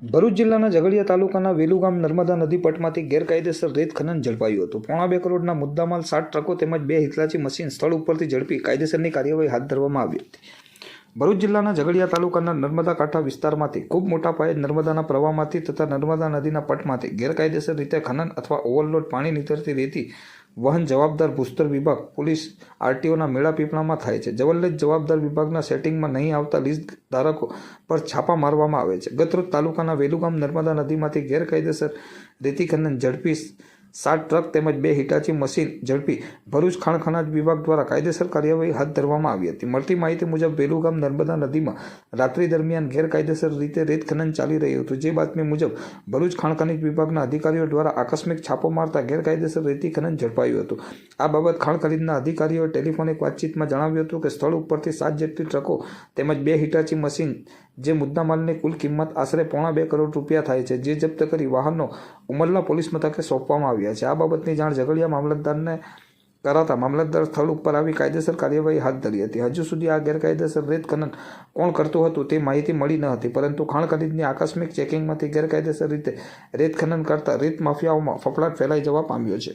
ભરૂચ જિલ્લાના ઝઘડિયા તાલુકાના વેલુ ગામ નર્મદા નદી પટમાંથી ગેરકાયદેસર રેત ખનન ઝડપાયું હતું. પોણા બે કરોડના મુદ્દામાલ સાત ટ્રકો તેમજ બે હિતલાચી મશીન સ્થળ ઉપરથી ઝડપી કાયદેસરની કાર્યવાહી હાથ ધરવામાં આવી હતી. ભરૂચ જિલ્લાના ઝઘડિયા તાલુકાના નર્મદા કાંઠા વિસ્તારમાંથી ખૂબ મોટા પાયે નર્મદાના પ્રવાહમાંથી તથા નર્મદા નદીના પટમાંથી ગેરકાયદેસર રીતે ખનન અથવા ઓવરલોડ પાણી નીતરતી રેતી વહન જવાબદાર ભૂસ્તર વિભાગ પોલીસ આરટીઓના મેળા પીપળામાં થાય છે. જવલ્લે જ જવાબદાર વિભાગના સેટિંગમાં નહીં આવતા લીઝ ધારકો પર છાપા મારવામાં આવે છે. ગતરોજ તાલુકાના વેલુગામ નર્મદા નદીમાંથી ગેરકાયદેસર રેતી ખનન ઝડપી સાત ટ્રક તેમજ બે હિટાચી મશીન ઝડપી ભરૂચ ખાણ ખનાજ વિભાગ દ્વારા કાયદેસર કાર્યવાહી હાથ ધરવામાં આવી હતી. મળતી માહિતી મુજબ વેલુગામ નર્મદા નદીમાં રાત્રિ દરમિયાન ગેરકાયદેસર રીતે રેત ખનન ચાલી રહ્યું હતું. જે બાતમી મુજબ, ભરૂચ ખાણ ખનીજ વિભાગના અધિકારીઓ દ્વારા આકસ્મિક છાપો મારતા ગેરકાયદેસર રેતી ખનન ઝડપાયું હતું. આ બાબત ખાણ ખનીજના અધિકારીઓએ ટેલિફોનિક વાતચીતમાં જણાવ્યું હતું કે, સ્થળ ઉપરથી સાત જેટલી ટ્રકો તેમજ બે હિટાચી મશીન, જે મુદ્દામાલની કુલ કિંમત આશરે પોણા બે કરોડ રૂપિયા થાય છે, જે જપ્ત કરી વાહનો ઉમરલા પોલીસ મથકે સોંપવામાં આવ્યા છે. આ બાબતની જાણ ઝઘડિયા મામલતદારને કરાતા મામલતદાર સ્થળ ઉપર આવી કાયદેસર કાર્યવાહી હાથ ધરી હતી. હજુ સુધી આ ગેરકાયદેસર રેત ખનન કોણ કરતું હતું તે માહિતી મળી ન હતી, પરંતુ ખાણ ખનીજની આકસ્મિક ચેકિંગમાંથી ગેરકાયદેસર રીતે રેત ખનન કરતા રેત માફિયાઓમાં ફફડાટ ફેલાઈ જવા પામ્યો છે.